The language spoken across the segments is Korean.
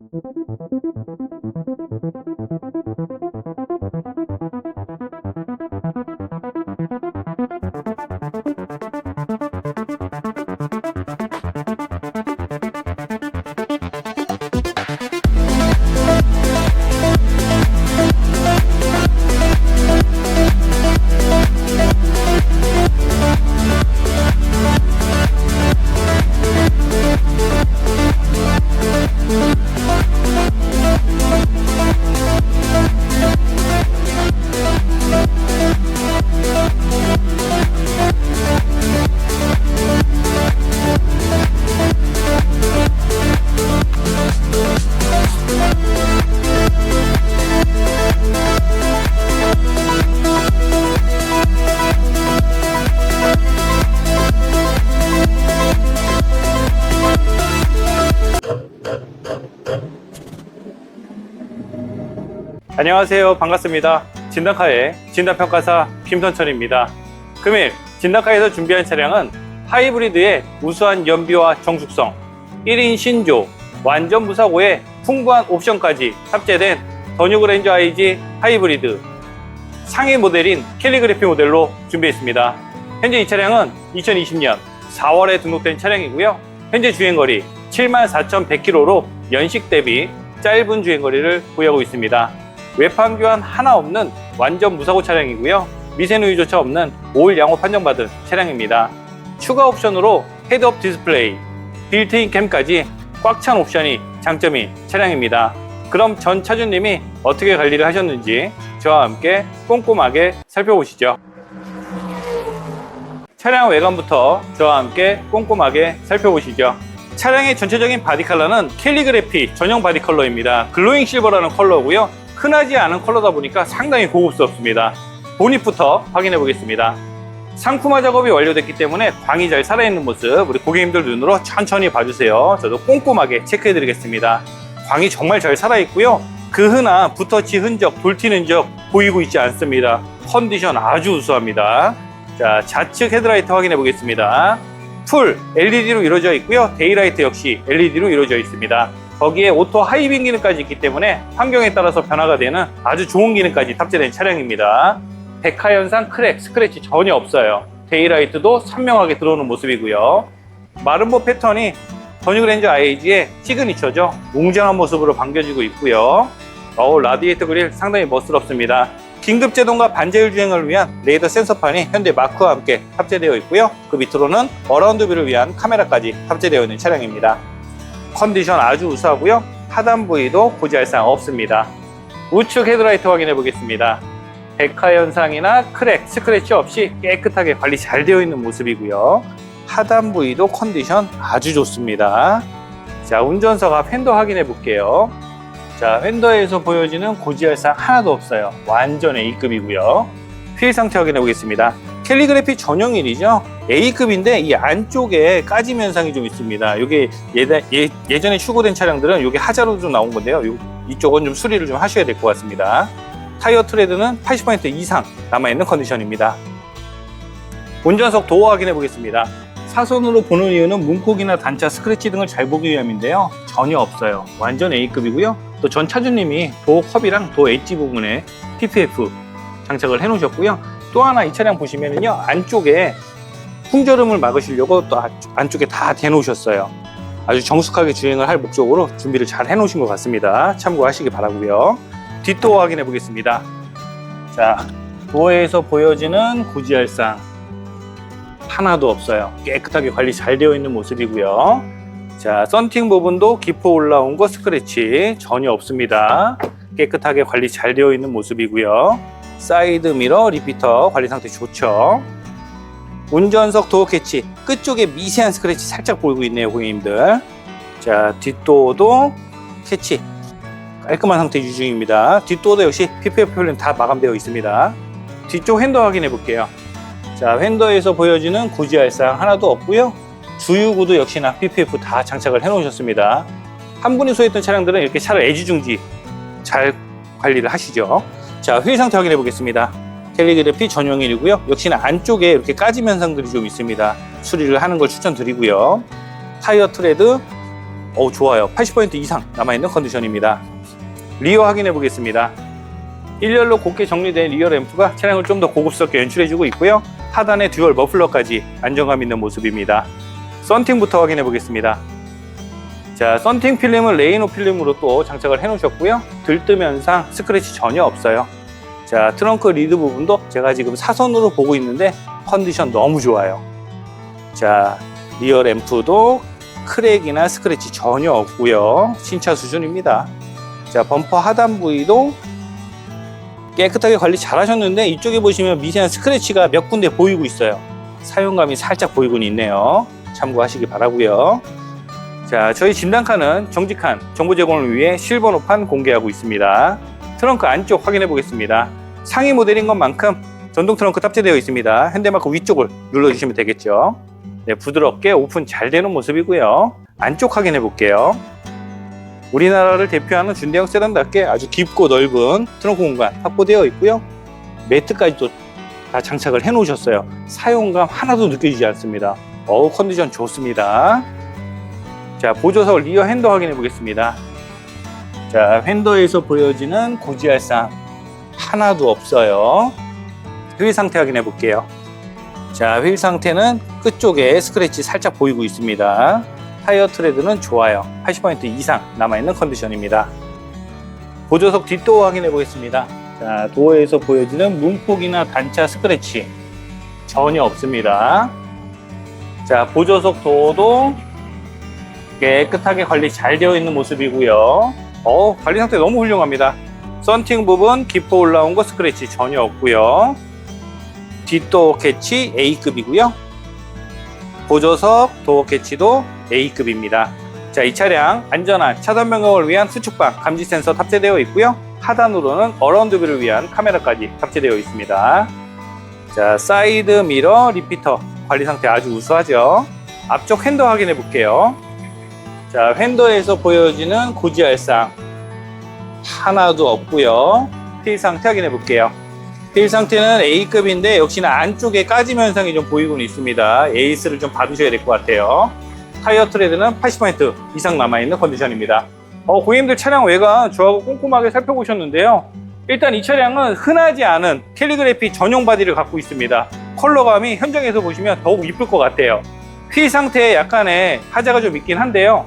Thank you. 안녕하세요. 반갑습니다. 진단카의 진단평가사 김선철입니다. 금일 진단카에서 준비한 차량은 하이브리드의 우수한 연비와 정숙성, 1인 신조, 완전 무사고에 풍부한 옵션까지 탑재된 더뉴그랜저 IG 하이브리드 상위 모델인 캘리그래피 모델로 준비했습니다. 현재 이 차량은 2020년 4월에 등록된 차량이고요. 현재 주행거리 74,100km로 연식 대비 짧은 주행거리를 보유하고 있습니다. 외판 교환 하나 없는 완전 무사고 차량이고요. 미세누이조차 없는 5일 양호 판정받은 차량입니다. 추가 옵션으로 헤드업 디스플레이, 빌트인 캠까지 꽉 찬 옵션이 장점인 차량입니다. 그럼 전 차주님이 어떻게 관리를 하셨는지 저와 함께 꼼꼼하게 살펴보시죠. 차량 외관부터 저와 함께 꼼꼼하게 살펴보시죠. 차량의 전체적인 바디 컬러는 캘리그래피 전용 바디 컬러입니다. 글로잉 실버라는 컬러고요. 흔하지 않은 컬러다 보니까 상당히 고급스럽습니다. 보닛부터 확인해 보겠습니다. 상품화 작업이 완료됐기 때문에 광이 잘 살아있는 모습 우리 고객님들 눈으로 천천히 봐주세요. 저도 꼼꼼하게 체크해 드리겠습니다. 광이 정말 잘 살아있고요. 그 흔한 붓터치 흔적, 돌튀는 흔적 보이고 있지 않습니다. 컨디션 아주 우수합니다. 자, 좌측 헤드라이트 확인해 보겠습니다. 풀 LED로 이루어져 있고요. 데이라이트 역시 LED로 이루어져 있습니다. 거기에 오토 하이빔 기능까지 있기 때문에 환경에 따라서 변화가 되는 아주 좋은 기능까지 탑재된 차량입니다. 백화 현상, 크랙, 스크래치 전혀 없어요. 데이라이트도 선명하게 들어오는 모습이고요. 마름모 패턴이 더뉴 그랜저 IG의 시그니처죠. 웅장한 모습으로 반겨지고 있고요. 어우, 라디에이터 그릴 상당히 멋스럽습니다. 긴급 제동과 반자율 주행을 위한 레이더 센서판이 현대 마크와 함께 탑재되어 있고요. 그 밑으로는 어라운드 뷰를 위한 카메라까지 탑재되어 있는 차량입니다. 컨디션 아주 우수하고요. 하단 부위도 고지할 사항 없습니다. 우측 헤드라이트 확인해 보겠습니다. 백화 현상이나 크랙, 스크래치 없이 깨끗하게 관리 잘 되어 있는 모습이고요. 하단 부위도 컨디션 아주 좋습니다. 자, 운전석 앞 핸더 확인해 볼게요. 자, 휀더에서 보여지는 고지할 사항 하나도 없어요. 완전 A급이고요. 휠 상태 확인해 보겠습니다. 캘리그래피 전용 일이죠. A급인데 이 안쪽에 까짐 현상이 좀 있습니다. 이게 예, 전에 출고된 차량들은 이게 하자로 좀 나온 건데요. 요- 이쪽은 좀 수리를 좀 하셔야 될 것 같습니다. 타이어 트레드는 80% 이상 남아있는 컨디션입니다. 운전석 도어 확인해 보겠습니다. 사선으로 보는 이유는 문콕이나 단차, 스크래치 등을 잘 보기 위함인데요. 전혀 없어요. 완전 A급이고요. 또 전 차주님이 도어 컵이랑 도어 엣지 부분에 PPF 장착을 해 놓으셨고요. 또 하나 이 차량 보시면은요. 안쪽에 풍절음을 막으시려고 또 아- 안쪽에 다 대놓으셨어요. 아주 정숙하게 주행을 할 목적으로 준비를 잘 해놓으신 것 같습니다. 참고하시기 바라고요. 뒷도어 확인해 보겠습니다. 자, 도어에서 보여지는 고지할상 하나도 없어요. 깨끗하게 관리 잘 되어 있는 모습이고요. 자, 썬팅 부분도 기포 올라온 거 스크래치 전혀 없습니다. 깨끗하게 관리 잘 되어 있는 모습이고요. 사이드 미러 리피터 관리 상태 좋죠. 운전석 도어 캐치 끝쪽에 미세한 스크래치 살짝 보이고 있네요, 고객님들. 자, 뒷도어도 캐치 깔끔한 상태 유지 중입니다. 뒷도어도 역시 PPF 필름 다 마감되어 있습니다. 뒤쪽 핸더 확인해 볼게요. 자, 핸더에서 보여지는 고지할상 하나도 없고요. 주유구도 역시나 PPF 다 장착을 해 놓으셨습니다. 한 분이 소유했던 차량들은 이렇게 차를 애지중지 잘 관리를 하시죠. 자, 휠 상태 확인해 보겠습니다. 캘리그래피 전용일이고요. 역시나 안쪽에 이렇게 까짐 현상들이 좀 있습니다. 수리를 하는 걸 추천드리고요. 타이어 트레드 어 좋아요. 80% 이상 남아있는 컨디션입니다. 리어 확인해 보겠습니다. 1열로 곱게 정리된 리어 램프가 차량을 좀 더 고급스럽게 연출해주고 있고요. 하단에 듀얼 머플러까지 안정감 있는 모습입니다. 썬팅부터 확인해 보겠습니다. 자, 썬팅 필름은 레이노 필름으로 또 장착을 해 놓으셨고요. 현상, 스크래치 전혀 없어요. 자, 트렁크 리드 부분도 제가 지금 사선으로 보고 있는데 컨디션 너무 좋아요. 자, 리어 램프도 크랙이나 스크래치 전혀 없고요. 신차 수준입니다. 자, 범퍼 하단 부위도 깨끗하게 관리 잘 하셨는데 이쪽에 보시면 미세한 스크래치가 몇 군데 보이고 있어요. 사용감이 살짝 보이곤 있네요. 참고하시기 바라고요. 자, 저희 진단카는 정직한 정보 제공을 위해 실버노판 공개하고 있습니다. 트렁크 안쪽 확인해 보겠습니다. 상위 모델인 것만큼 전동 트렁크 탑재되어 있습니다. 핸들마크 위쪽을 눌러주시면 되겠죠. 네, 부드럽게 오픈 잘 되는 모습이고요. 안쪽 확인해 볼게요. 우리나라를 대표하는 준대형 세단답게 아주 깊고 넓은 트렁크 공간 확보되어 있고요. 매트까지도 다 장착을 해 놓으셨어요. 사용감 하나도 느껴지지 않습니다. 어우 컨디션 좋습니다. 자 보조석 리어 핸더 확인해 보겠습니다. 자 핸더에서 보여지는 고지할 상 하나도 없어요. 휠 상태 확인해 볼게요. 자 휠 상태는 끝쪽에 스크래치 살짝 보이고 있습니다. 타이어 트레드는 좋아요. 80% 이상 남아있는 컨디션입니다. 보조석 뒷도어 확인해 보겠습니다. 자, 도어에서 보여지는 문폭이나 단차 스크래치 전혀 없습니다. 자, 보조석 도어도 깨끗하게 관리 잘 되어 있는 모습이고요. 어, 관리 상태 너무 훌륭합니다. 썬팅 부분 기포 올라온 거 스크래치 전혀 없고요. 뒷도어 캐치 A급이고요. 보조석 도어 캐치도 A급입니다. 자, 이 차량 안전한 차단 변경을 위한 수축방 감지 센서 탑재되어 있고요. 하단으로는 어라운드 뷰를 위한 카메라까지 탑재되어 있습니다. 자, 사이드 미러 리피터 관리 상태 아주 우수하죠. 앞쪽 핸더 확인해 볼게요. 자, 핸더에서 보여지는 고지알상 하나도 없고요. 휠 상태 확인해 볼게요. 휠 상태는 A급인데 역시나 안쪽에 까짐 현상이 좀 보이곤 있습니다. 에이스를 좀 봐두셔야 될 것 같아요. 타이어 트레드는 80% 이상 남아있는 컨디션입니다. 어, 고객님들 차량 외관 저하고 꼼꼼하게 살펴보셨는데요. 일단 이 차량은 흔하지 않은 캘리그래피 전용 바디를 갖고 있습니다. 컬러감이 현장에서 보시면 더욱 이쁠 것 같아요. 휠 상태에 약간의 하자가 좀 있긴 한데요.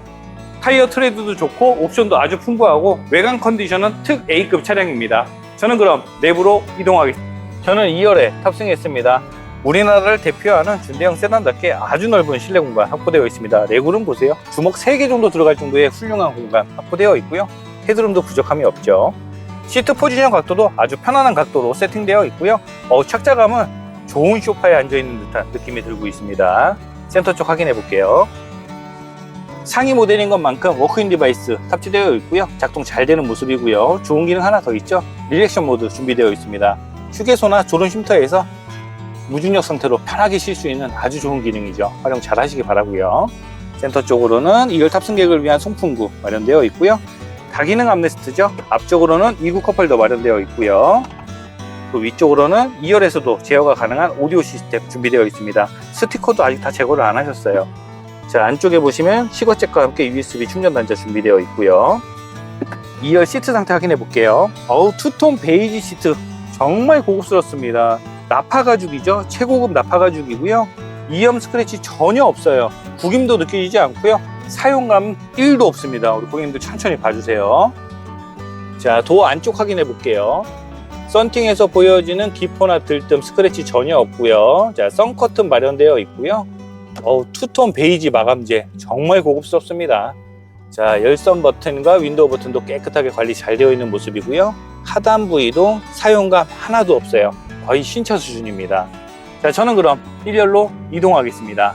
타이어 트레드도 좋고 옵션도 아주 풍부하고 외관 컨디션은 특 A급 차량입니다. 저는 그럼 내부로 이동하겠습니다. 저는 2열에 탑승했습니다. 우리나라를 대표하는 준대형 세단답게 아주 넓은 실내 공간 확보되어 있습니다. 내구는 보세요. 주먹 3개 정도 들어갈 정도의 훌륭한 공간 확보되어 있고요. 헤드룸도 부족함이 없죠. 시트 포지션 각도도 아주 편안한 각도로 세팅되어 있고요. 어, 착자감은 좋은 소파에 앉아있는 듯한 느낌이 들고 있습니다. 센터 쪽 확인해 볼게요. 상위 모델인 것만큼 워크인 디바이스 탑재되어 있고요. 작동 잘 되는 모습이고요. 좋은 기능 하나 더 있죠. 리액션 모드 준비되어 있습니다. 휴게소나 졸음 쉼터에서 무중력 상태로 편하게 쉴 수 있는 아주 좋은 기능이죠. 활용 잘 하시기 바라고요. 센터 쪽으로는 2열 탑승객을 위한 송풍구 마련되어 있고요. 다기능 암레스트죠. 앞쪽으로는 2구 컵홀더 마련되어 있고요. 또 위쪽으로는 2열에서도 제어가 가능한 오디오 시스템 준비되어 있습니다. 스티커도 아직 다 제거를 안 하셨어요. 자, 안쪽에 보시면 시거잭과 함께 USB 충전 단자 준비되어 있고요. 2열 시트 상태 확인해 볼게요. 어우, 투톤 베이지 시트 정말 고급스럽습니다. 나파 가죽이죠. 최고급 나파 가죽이고요. 이염 스크래치 전혀 없어요. 구김도 느껴지지 않고요. 사용감 1도 없습니다. 우리 고객님들 천천히 봐주세요. 자, 도어 안쪽 확인해 볼게요. 썬팅에서 보여지는 기포나 들뜸 스크래치 전혀 없고요. 자, 썬커튼 마련되어 있고요. 어우, 투톤 베이지 마감재 정말 고급스럽습니다. 자, 열선 버튼과 윈도우 버튼도 깨끗하게 관리 잘 되어 있는 모습이고요. 하단 부위도 사용감 하나도 없어요. 거의 신차 수준입니다. 자, 저는 그럼 1열로 이동하겠습니다.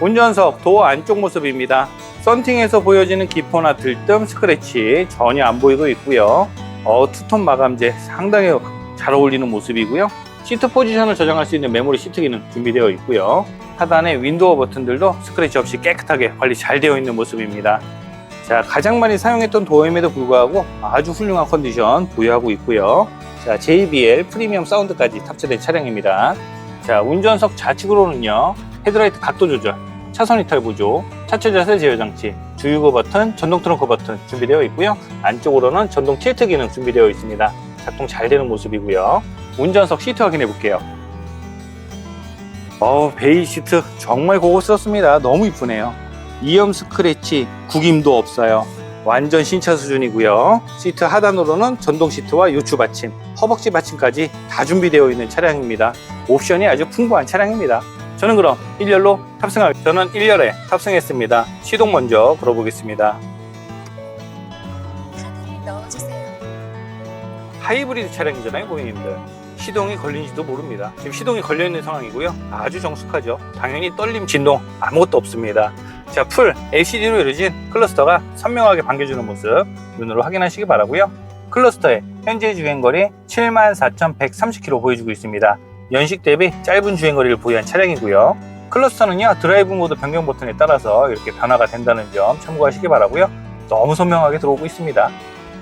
운전석 도어 안쪽 모습입니다. 썬팅에서 보여지는 기포나 들뜸 스크래치 전혀 안 보이고 있고요. 어, 투톤 마감재 상당히 잘 어울리는 모습이고요. 시트 포지션을 조정할 수 있는 메모리 시트 기능 준비되어 있고요. 하단에 윈도우 버튼들도 스크래치 없이 깨끗하게 관리 잘 되어 있는 모습입니다. 자, 가장 많이 사용했던 도어임에도 불구하고 아주 훌륭한 컨디션 보유하고 있고요. 자, JBL 프리미엄 사운드까지 탑재된 차량입니다. 자, 운전석 좌측으로는요, 헤드라이트 각도 조절, 차선 이탈 보조, 차체 자세 제어 장치, 주유구 버튼, 전동 트렁크 버튼 준비되어 있고요. 안쪽으로는 전동 틸트 기능 준비되어 있습니다. 작동 잘 되는 모습이고요. 운전석 시트 확인해 볼게요. 어우, 베이 시트 정말 고급스럽습니다. 너무 이쁘네요. 이염 스크래치, 구김도 없어요. 완전 신차 수준이고요. 시트 하단으로는 전동 시트와 요추 받침, 허벅지 받침까지 다 준비되어 있는 차량입니다. 옵션이 아주 풍부한 차량입니다. 저는 그럼 1열로 탑승할 저는 1열에 탑승했습니다. 시동 먼저 걸어보겠습니다. 하이브리드 차량이잖아요, 고객님들. 시동이 걸린지도 모릅니다. 지금 시동이 걸려 있는 상황이고요. 아주 정숙하죠. 당연히 떨림, 진동 아무것도 없습니다. 자, 풀 LCD로 이루어진 클러스터가 선명하게 반겨주는 모습 눈으로 확인하시기 바라고요. 클러스터의 현재 주행거리 74,130km 보여주고 있습니다. 연식 대비 짧은 주행거리를 보유한 차량이고요. 클러스터는요 드라이브 모드 변경 버튼에 따라서 이렇게 변화가 된다는 점 참고하시기 바라고요. 너무 선명하게 들어오고 있습니다.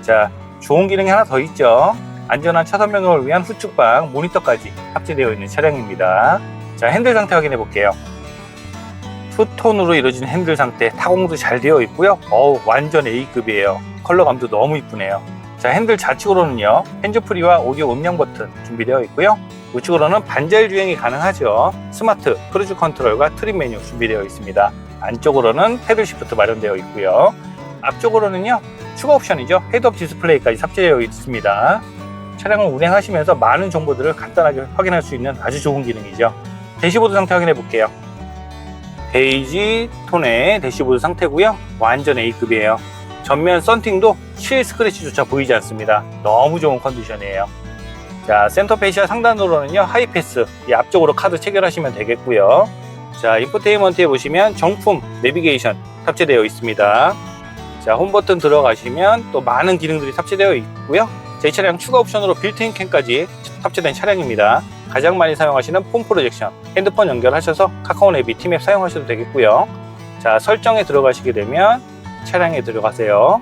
자, 좋은 기능이 하나 더 있죠. 안전한 차선 변경을 위한 후측방 모니터까지 탑재되어 있는 차량입니다. 자, 핸들 상태 확인해 볼게요. 투톤으로 이루어진 핸들 상태, 타공도 잘 되어 있고요. 어우, 완전 A급이에요. 컬러감도 너무 이쁘네요. 자, 핸들 좌측으로는요, 핸즈프리와 오디오 음량 버튼 준비되어 있고요. 우측으로는 반자율 주행이 가능하죠. 스마트 크루즈 컨트롤과 트림 메뉴 준비되어 있습니다. 안쪽으로는 패들 시프트 마련되어 있고요. 앞쪽으로는요, 추가 옵션이죠. 헤드업 디스플레이까지 삽재되어 있습니다. 차량을 운행하시면서 많은 정보들을 간단하게 확인할 수 있는 아주 좋은 기능이죠. 대시보드 상태 확인해 볼게요. 베이지 톤의 대시보드 상태고요. 완전 A급이에요. 전면 썬팅도 실 스크래치조차 보이지 않습니다. 너무 좋은 컨디션이에요. 자, 센터 페시아 상단으로는요, 하이패스, 이 앞쪽으로 카드 체결하시면 되겠고요. 자, 인포테인먼트에 보시면 정품 내비게이션 탑재되어 있습니다. 자, 홈 버튼 들어가시면 또 많은 기능들이 탑재되어 있고요. 제 차량 추가 옵션으로 빌트인 캠까지 탑재된 차량입니다. 가장 많이 사용하시는 폰 프로젝션, 핸드폰 연결하셔서 카카오 내비 티맵 사용하셔도 되겠고요. 자, 설정에 들어가시게 되면 차량에 들어가세요.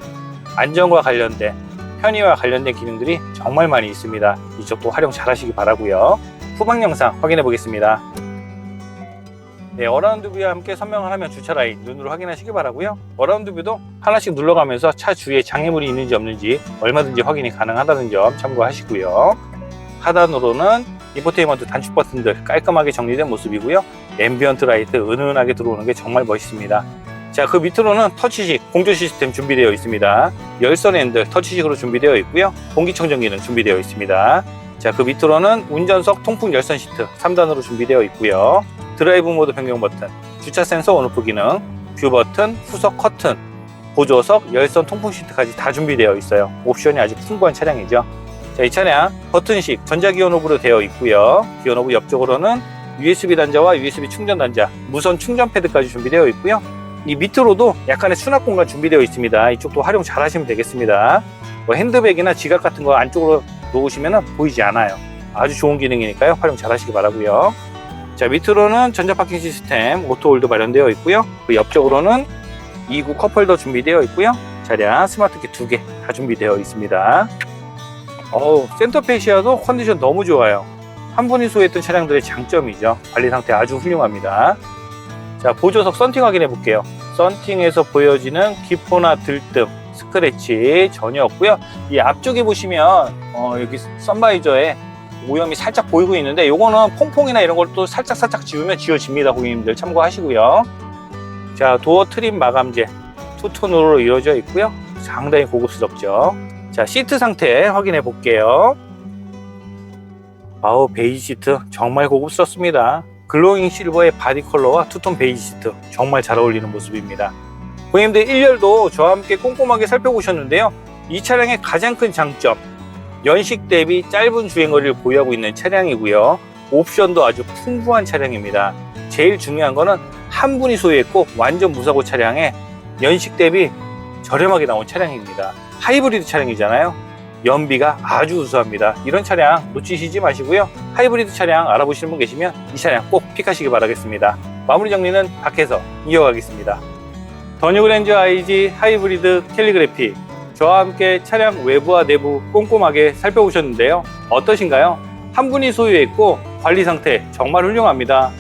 안전과 관련된 편의와 관련된 기능들이 정말 많이 있습니다. 이쪽도 활용 잘 하시기 바라고요. 후방 영상 확인해 보겠습니다. 네, 어라운드 뷰와 함께 선명을 하면 주차 라인 눈으로 확인하시기 바라고요. 어라운드 뷰도 하나씩 눌러가면서 차 주위에 장애물이 있는지 없는지 얼마든지 확인이 가능하다는 점 참고하시고요. 하단으로는 인포테인먼트 단축 버튼들 깔끔하게 정리된 모습이고요. 앰비언트 라이트 은은하게 들어오는 게 정말 멋있습니다. 자, 그 밑으로는 터치식 공조 시스템 준비되어 있습니다. 열선 핸들 터치식으로 준비되어 있고요. 공기청정기는 준비되어 있습니다. 자, 그 밑으로는 운전석 통풍 열선 시트 3단으로 준비되어 있고요. 드라이브 모드 변경 버튼, 주차 센서 온오프 기능, 뷰 버튼, 후석 커튼, 보조석, 열선 통풍 시트까지 다 준비되어 있어요. 옵션이 아주 풍부한 차량이죠. 자, 이 차량 버튼식 전자기어 노브로 되어 있고요. 기어 노브 옆쪽으로는 USB 단자와 USB 충전 단자, 무선 충전 패드까지 준비되어 있고요. 이 밑으로도 약간의 수납 공간 준비되어 있습니다. 이쪽도 활용 잘 하시면 되겠습니다. 뭐 핸드백이나 지갑 같은 거 안쪽으로 놓으시면 보이지 않아요. 아주 좋은 기능이니까요. 활용 잘 하시기 바라고요. 자, 밑으로는 전자 파킹 시스템 오토 홀드 마련되어 있고요. 그 옆쪽으로는 2구 컵홀더 준비되어 있고요. 차량 스마트키 두 개 다 준비되어 있습니다. 어우, 센터페시아도 컨디션 너무 좋아요. 한 분이 소유했던 차량들의 장점이죠. 관리 상태 아주 훌륭합니다. 자, 보조석 썬팅 확인해 볼게요. 썬팅에서 보여지는 기포나 들뜸, 스크래치 전혀 없고요. 이 앞쪽에 보시면 어, 여기 선바이저에 오염이 살짝 보이고 있는데 요거는 퐁퐁이나 이런 걸 또 살짝 살짝 지우면 지워집니다. 고객님들 참고하시고요. 자, 도어 트림 마감재 투톤으로 이루어져 있고요. 상당히 고급스럽죠. 자, 시트 상태 확인해 볼게요. 아우, 베이지 시트 정말 고급스럽습니다. 글로잉 실버의 바디 컬러와 투톤 베이지 시트 정말 잘 어울리는 모습입니다. 고객님들 1열도 저와 함께 꼼꼼하게 살펴보셨는데요. 이 차량의 가장 큰 장점, 연식 대비 짧은 주행거리를 보유하고 있는 차량이고요. 옵션도 아주 풍부한 차량입니다. 제일 중요한 거는 한 분이 소유했고 완전 무사고 차량에 연식 대비 저렴하게 나온 차량입니다. 하이브리드 차량이잖아요. 연비가 아주 우수합니다. 이런 차량 놓치시지 마시고요. 하이브리드 차량 알아보시는 분 계시면 이 차량 꼭 픽하시기 바라겠습니다. 마무리 정리는 밖에서 이어가겠습니다. 더 뉴그랜저 IG 하이브리드 캘리그래피 저와 함께 차량 외부와 내부 꼼꼼하게 살펴보셨는데요. 어떠신가요? 한 분이 소유했고 관리 상태 정말 훌륭합니다.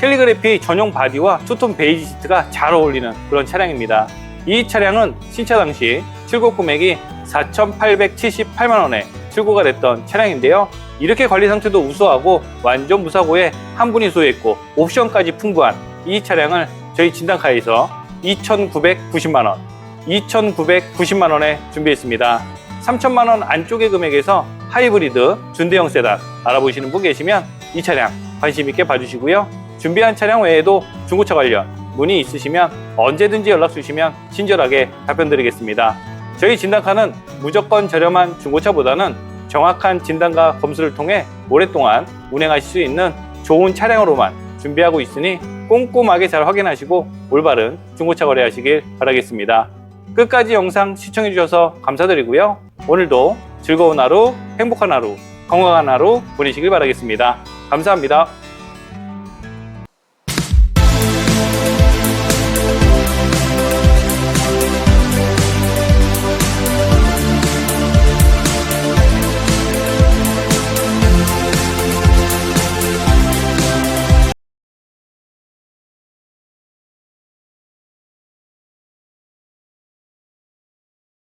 캘리그래피 전용 바디와 투톤 베이지 시트가 잘 어울리는 그런 차량입니다. 이 차량은 신차 당시 출고 금액이 4,878만 원에 출고가 됐던 차량인데요. 이렇게 관리 상태도 우수하고 완전 무사고에 한 분이 소유했고 옵션까지 풍부한 이 차량을 저희 진단카에서 2,990만 원, 2,990만 원에 준비했습니다. 3천만 원 안쪽의 금액에서 하이브리드 준대형 세단 알아보시는 분 계시면 이 차량 관심 있게 봐주시고요. 준비한 차량 외에도 중고차 관련 문의 있으시면 언제든지 연락 주시면 친절하게 답변 드리겠습니다. 저희 진단카는 무조건 저렴한 중고차보다는 정확한 진단과 검수를 통해 오랫동안 운행하실 수 있는 좋은 차량으로만 준비하고 있으니 꼼꼼하게 잘 확인하시고 올바른 중고차 거래하시길 바라겠습니다. 끝까지 영상 시청해 주셔서 감사드리고요. 오늘도 즐거운 하루, 행복한 하루, 건강한 하루 보내시길 바라겠습니다. 감사합니다.